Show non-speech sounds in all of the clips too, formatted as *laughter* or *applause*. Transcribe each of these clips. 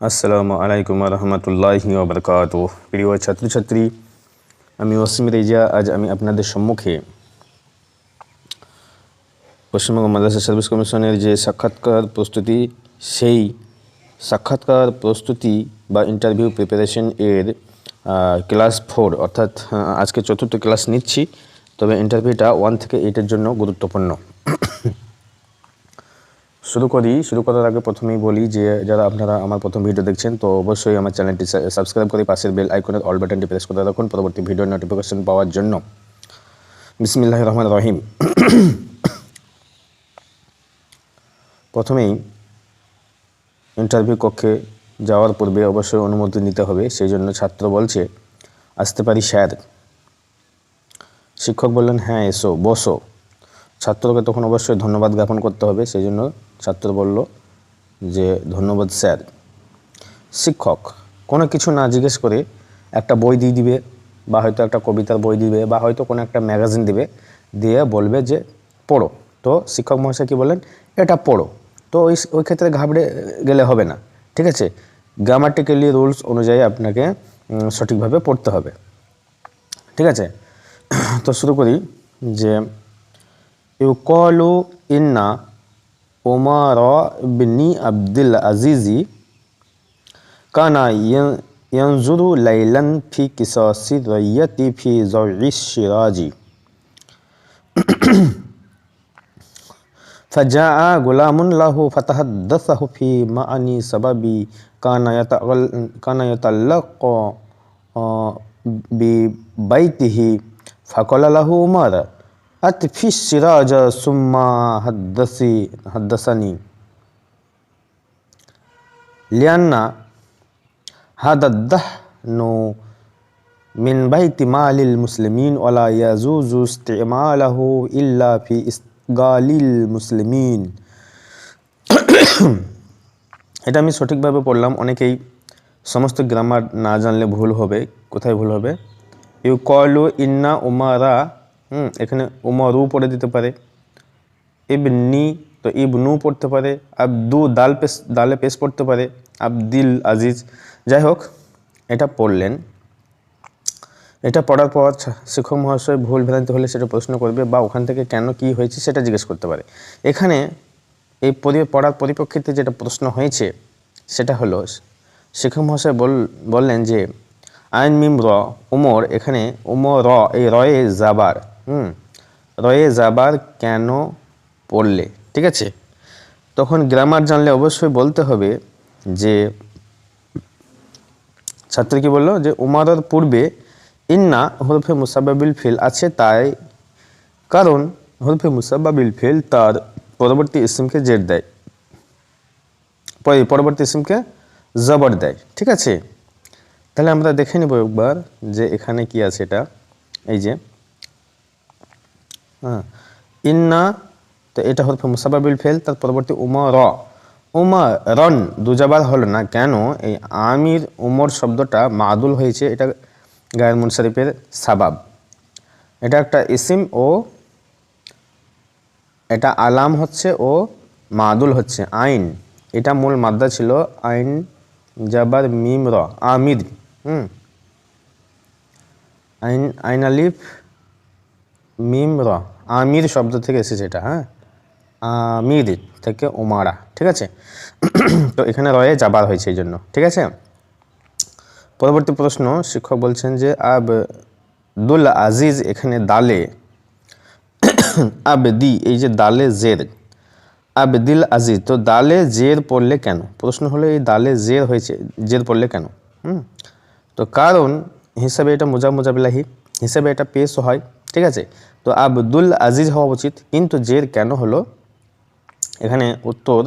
আসসালামু আলাইকুম রহমতুল্লাহি ওবরকাত প্রিয় ছাত্রছাত্রী, আমি ওসিম রেজা, আজ আমি আপনাদের সম্মুখে পশ্চিমবঙ্গ মাদ্রাসা সার্ভিস কমিশনের যে সাক্ষাৎকার প্রস্তুতি, সেই সাক্ষাৎকার প্রস্তুতি বা ইন্টারভিউ প্রিপারেশন এর ক্লাস ফোর অর্থাৎ আজকে চতুর্থ ক্লাস নিচ্ছি। তবে ইন্টারভিউটা ওয়ান থেকে এইটের জন্য গুরুত্বপূর্ণ। শুরু করি, শুরু করার আগে প্রথমেই বলি যে যারা আপনারা আমার প্রথম ভিডিও দেখছেন, তো অবশ্যই আমার চ্যানেলটি সাবস্ক্রাইব করে পাশের বেল আইকনের অল বাটনটি প্রেস করে রাখুন। পরবর্তী ভিডিও নোটিফিকেশন পাওয়ার জন্য। বিসমিল্লাহ রহমান রহিম। প্রথমেই ইন্টারভিউ কক্ষে যাওয়ার পূর্বে অবশ্যই অনুমতি নিতে হবে, সেই জন্য ছাত্র বলছে, আসতে পারি, স্যার। শিক্ষক বললেন হ্যাঁ এসো, বসো। ছাত্রকে তখন অবশ্যই ধন্যবাদ জ্ঞাপন করতে হবে, সেই জন্য ছাত্র বলল যে, ধন্যবাদ স্যার। শিক্ষক, কোনো কিছু না জিজ্ঞেস করে একটা বই দিয়ে দিবে, বা হয়তো একটা কবিতার বই দিবে, বা হয়তো কোনো একটা ম্যাগাজিন দিবে, দিয়ে বলবে যে, পড়ো। তো শিক্ষক মহাশয় কী বললেন, এটা পড়ো। তো ওই ওই ক্ষেত্রে ঘাবড়ে গেলে হবে না, ঠিক আছে? গ্রামাটিক্যালি রুলস অনুযায়ী আপনাকে সঠিকভাবে পড়তে হবে, ঠিক আছে? তো শুরু করি যে ইউকলু ইন্না ওমার বিনি আব্দুল আজিজি কানা ينظر ليلا في قصاص الرية في زرع الشراج فجاء غلام له فتحدثه في معني سبب كان يتعل- كان يتعلق آه، ببيته فقال له عمر أطفي السراج ثم حدثي حدثني لأن هذا الدهن من بيت مال المسلمين ولا يجوز استعماله إلا في إسقال المسلمين এটা আমি সঠিকভাবে পড়লাম অনেকেই সমস্ত গ্রামার না জানলে ভুল হবে কোথায় ভুল হবে ইউ কলু ইন্না উমারা হুম, এখানে উমরু পড়ে দিতে পারে, ইবনি, তো ইবনু পড়তে পারে, আব্দু দাল পেস দালে পেশ পড়তে পারে, আব্দিল আজিজ। যাই হোক, এটা পড়লেন। এটা পড়ার পর ছা- শিক্ষক মহাশয় ভুল ভ্রান্তি হলে সেটা প্রশ্ন করবে, বা ওখান থেকে কেন কি হয়েছে সেটা জিজ্ঞেস করতে পারে। এখানে এই পড়ার পরিপ্রেক্ষিতে যেটা প্রশ্ন হয়েছে, সেটা হলো, শিক্ষক মহাশয় বল, বললেন যে, আইন মিম র উমর, এখানে উমর র এই রয়ে জাবার। হুম, রয়ে জাবার কেন পড়লে, ঠিক আছে? তখন গ্রামার জানলে অবশ্যই বলতে হবে যে, ছাত্র কি বলল? যে, উমারের পূর্বে ইন্না হরফে মুসাবাবিল ফিল আছে তাই কারণ হরফে মুসাবাবিল ফিল তার পরবর্তী ইসিমকে জেড দেয়। পরে- পরবর্তী ইসিমকে জবর দেয়, ঠিক আছে? তাহলে আমরা দেখে নেব একবার যে এখানে কি আছে এটা। এই যে হ্যাঁ। ইন্না, তো এটা হরফে মুসাবাবিল ফেল, তার পরবর্তী উমা র উমা রন দুজাবার হলো না, কেন? এই আমির উমর শব্দটা মাদুল হয়েছে, এটা গায়ের মুনসারিফের সাবাব। এটা একটা ইসিম ও এটা আলাম হচ্ছে ও মাদুল হচ্ছে, আইন। এটা মূল মাদ্দা ছিল আইন জাবার মিম র, আমির। হুম। আইন আইন আলিফ, মিম র। আমির শব্দ থেকে এসেছে এটা হ্যাঁ? আমির থেকে ওমারা ঠিক আছে? তো এখানে রয়ে যাবার হয়েছে এই জন্য, ঠিক আছে? পরবর্তী প্রশ্ন, শিক্ষক বলছেন যে আব দুল আজিজ এখানে দালে, আবদি, এই যে দালে জের, আবদিল আজিজ, তো দালে জের পড়লে কেন? প্রশ্ন হলো এই দালে জের হয়েছে, জের পড়লে কেন? হুম? তো কারণ হিসাবে এটা মোজা মোজাবিলাহি, হিসাবে এটা পেশ হয় ঠিক আছে? তো আবদুল আজিজ হওয়া উচিত, কিন্তু জের কেন হলো? এখানে উত্তর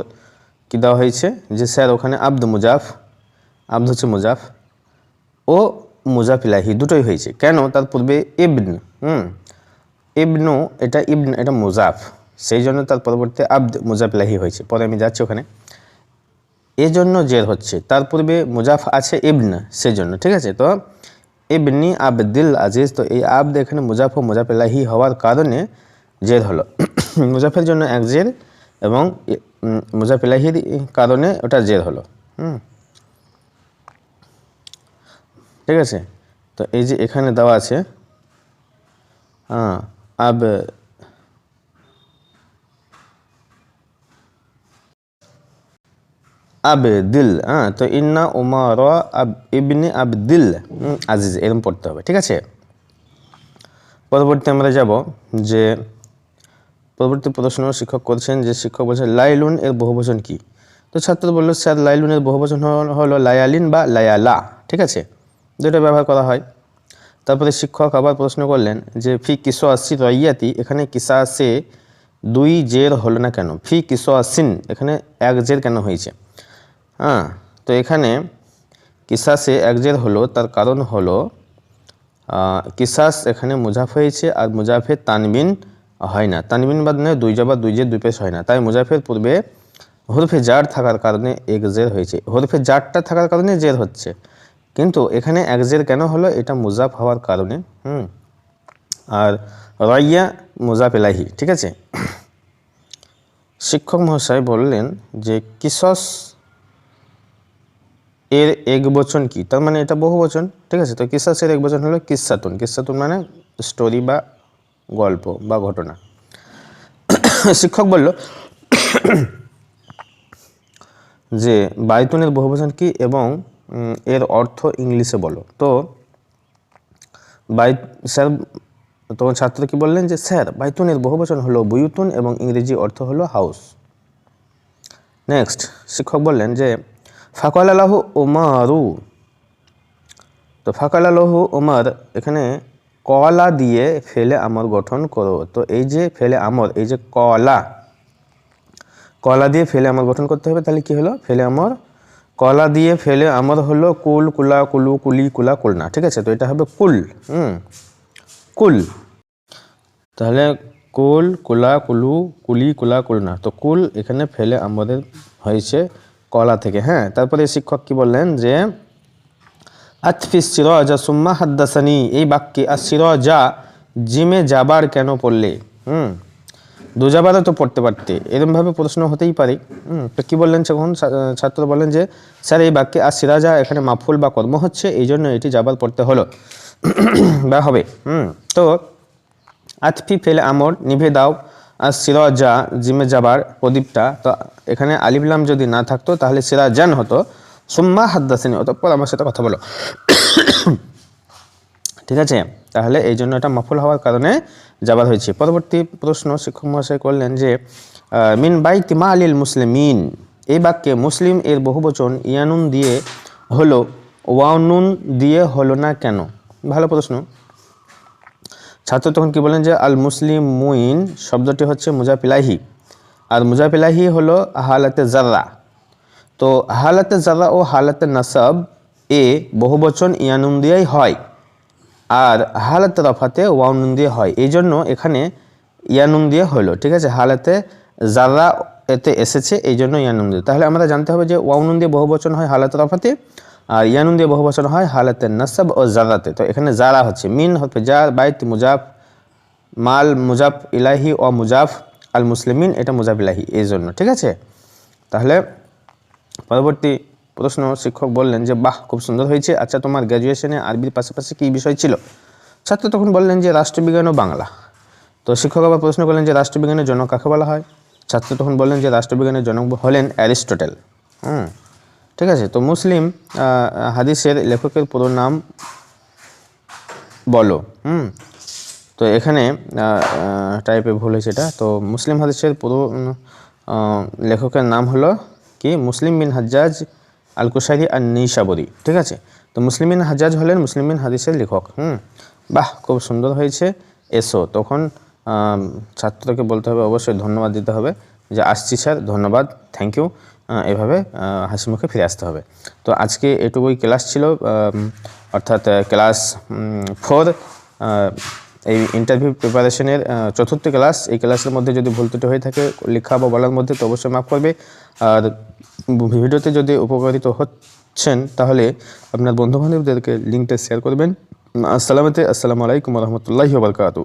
কি দেওয়া হয়েছে? যে স্যার, ওখানে আব্দ মুজাফ, আব্দ হচ্ছে মুজাফ ও মুজাফিলাহি দুটোই হয়েছে। কেন? তার পূর্বে ইবন, হুম? ইবনু, এটা ইবন, এটা মুজাফ। সেই জন্য তার পরবর্তী আব্দ মুজাফিলাহি হয়েছে। পরে আমি যাচ্ছি ওখানে। এজন্য জের হচ্ছে। তার পূর্বে মুজাফ আছে ইবন সেই জন্য ঠিক আছে? তো ইবনি আবদিল আজিজ, তো এই আব্দ এখানে মুজাফর ও মুজাফিল্লাহি হওয়ার কারণে জের হলো। *coughs* মুজাফের জন্য এক জের এবং মুজাফিল্লাহির কারণে ওটা জের হলো। হুম। ঠিক আছে? তো এই যে এখানে দেওয়া আছে হ্যাঁ আব আবদিল হ্যাঁ তো ইন্না উমার আব, ইবনে আবদিল আজিজ এরকম পড়তে হবে, ঠিক আছে? পরবর্তী আমরা যাব যে, পরবর্তী প্রশ্ন শিক্ষক করছেন যে, শিক্ষক বলছেন লাইলুন এর বহুবচন কি? তো ছাত্র বলল, স্যার লাইলুনের বহুবচন হল- লায়ালিন বা লায়ালা, ঠিক আছে? দুটো ব্যবহার করা হয়। তারপরে শিক্ষক আবার প্রশ্ন করলেন যে, ফি কিসো আসি রয়াতি এখানে কিসাসে দুই জের হলো না কেন? ফি কিসো আসিন, এখানে এক জের কেন হয়েছে? হ্যাঁ তো এখানে কিসাসে এক জের হলো, তার কারণ হলো কিসাস এখানে মুজাফ হয়েছে আর মুজাফের তানবিন হয় না। তানবিন বাদ নয় দুই জবা দুই জের দুই পেশ হয় না। তাই মুজাফের পূর্বে হরফে জার থাকার কারণে এক জের হয়েছে। হরফে জারটা থাকার কারণে জের হচ্ছে। কিন্তু এখানে এক জের কেন হলো, এটা মুজাফ হওয়ার কারণে, হুম। আর রইয়া মুজাফ এলাহি, ঠিক আছে? শিক্ষক মহাশয় বললেন যে কিসস এর এক বচন কি? তার মানে এটা বহু বচন, ঠিক আছে? তো কিসাসের এক বচন হলো কিসাতুন কিসাতুন মানে স্টোরি বা গল্প বা ঘটনা। শিক্ষক বলল যে বাইতুনের বহুবচন কি এবং এর অর্থ ইংলিশে বলো। তো বাই স্যার তখন ছাত্র কি বললেন যে, স্যার বাইতুনের বহুবচন হলো বুয়ুতুন এবং ইংরেজি অর্থ হলো হাউস। নেক্সট শিক্ষক বললেন যে ফাকাল আলাহু ওমারু তো ফাকাল আলাহু ওমর এখানে কলা দিয়ে ফেলে আমর গঠন করো। তো এই যে ফেলে আমর এই যে কলা কলা দিয়ে ফেলে আমর গঠন করতে হবে, তাহলে কি হলো? ফেলে আমর কলা দিয়ে ফেলে আমর হলো কুল, কুলা, কুলু, কুলি, কুলা, কুলনা, ঠিক আছে? তো এটা হবে কুল, হুম, কুল। তাহলে কুল, কুলা, কুলু, কুলি, কুলা, কুলনা, তো কুল এখানে ফেলে আমাদের হয়েছে। কলা থেকে হ্যাঁ? তারপরে শিক্ষক কি বললেন যে, আতফি সিরজা সুম্মা হাদ্দাসানি এই বাক্যে আর সিরজা জিমে যাবার কেন পড়লে? হুম। দুজাবারও তো পড়তে পারতে। এরকমভাবে প্রশ্ন হতেই পারে। হুম, তো কী বললেন তখন ছাত্র বললেন যে, স্যার, এই বাক্যে আর সিরাজা এখানে মাফুল বা কর্ম হচ্ছে, এই জন্য এটি যাবার পড়তে হলো। বা হবে। হুম, তো, আতফি ফেলে আমর, নিভে দাও। আর সিরাজা জিমে যাবার প্রদীপটা, তো এখানে আলিবলাম যদি না থাকতো, তাহলে সিরাজান হতো। সুম্মা হাদ্দাসিনী, অতঃপর আমার সাথে কথা বলো। ঠিক আছে? তাহলে এই জন্য এটা মফুল হওয়ার কারণে যাবার হয়েছে। পরবর্তী প্রশ্ন শিক্ষক মহাশয় করলেন যে মিন বাইতি মা আলিল মুসলিমিন। এই বাক্যে মুসলিম এর বহুবচন ইয়ানুন দিয়ে হলো, ওয়ানুন দিয়ে হলো না কেন? ভালো প্রশ্ন। ছাত্র তখন কি বলেন যে আল মুসলিম মুইন শব্দটি হচ্ছে মুজাফিলাহি। আর মুজাফিলাহি হলো হালাতে জাররা তো হালাতে জাররা ও হালাতে নাসাব এ বহুবচন ইয়ানুন দিয়েই হয়। আর হালাতে রফাতে ওয়ানুন দিয়ে হয়। এই জন্য এখানে ইয়ানুন দিয়ে হলো, ঠিক আছে? হালাতে জাররা এতে এসেছে, এই জন্য ইয়ানুন দিয়ে। তাহলে আমরা জানতে হবে যে ওয়ানুন দিয়ে বহুবচন হয় হালাতে রফাতে। আর ইয়ানুন দিয়ে বহু বছর হয় হালাতে নাসাব ও জারাতে তো এখানে জারা হচ্ছে। মিন হচ্ছে জার বাইত মুজাফ, মাল মুজাফ ইলাহি ও মুজাফ আল মুসলিমিন, এটা মুজাফ ইলাহি, এই জন্য। ঠিক আছে? তাহলে পরবর্তী প্রশ্ন শিক্ষক বললেন যে, বাহ, খুব সুন্দর হয়েছে। আচ্ছা তোমার গ্র্যাজুয়েশনে আরবির পাশাপাশি কী বিষয় ছিল? ছাত্র তখন বললেন যে, রাষ্ট্রবিজ্ঞান ও বাংলা। তো শিক্ষক আবার প্রশ্ন করলেন যে, রাষ্ট্রবিজ্ঞানের জনক কাকে বলা হয়? ছাত্র তখন বললেন যে, রাষ্ট্রবিজ্ঞানের জনক হলেন অ্যারিস্টোটেল। হুম। ঠিক আছে? তো মুসলিম হাদিসের লেখকের পুরো নাম বলো, হুম? তো এখানে টাইপে ভুল হয়েছে এটা। তো মুসলিম হাদিসের পুরো লেখকের নাম হলো কি? মুসলিম বিন হাজ্জাজ আল কুশারি আর নিশাবরি ঠিক আছে? তো মুসলিম বিন হাজ্জাজ হলেন মুসলিম বিন হাদিসের লেখক, হুম? বাহ, খুব সুন্দর হয়েছে। এসো, তখন ছাত্রকে বলতে হবে, অবশ্যই ধন্যবাদ দিতে হবে। যে আসছি স্যার, ধন্যবাদ থ্যাংক ইউ এভাবে হাসি মুখে ফিরে আসতে হবে। তো আজকে এটুকুই ক্লাস ছিল অর্থাৎ ক্লাস ফোর এই ইন্টারভিউ প্রিপারেশনের চতুর্থ ক্লাস। এই ক্লাসের মধ্যে যদি ভুল ত্রুটি হয়ে থাকে, লেখা বা বলার মধ্যে, তো অবশ্যই মাফ করবে। আর ভিডিওতে যদি উপকারিত হচ্ছেন, তাহলে আপনার বন্ধুবান্ধবদেরকে লিঙ্কটা শেয়ার করবেন। আসসালামতে, আসসালামু আলাইকুম রহমতুল্লাহি বারকাতু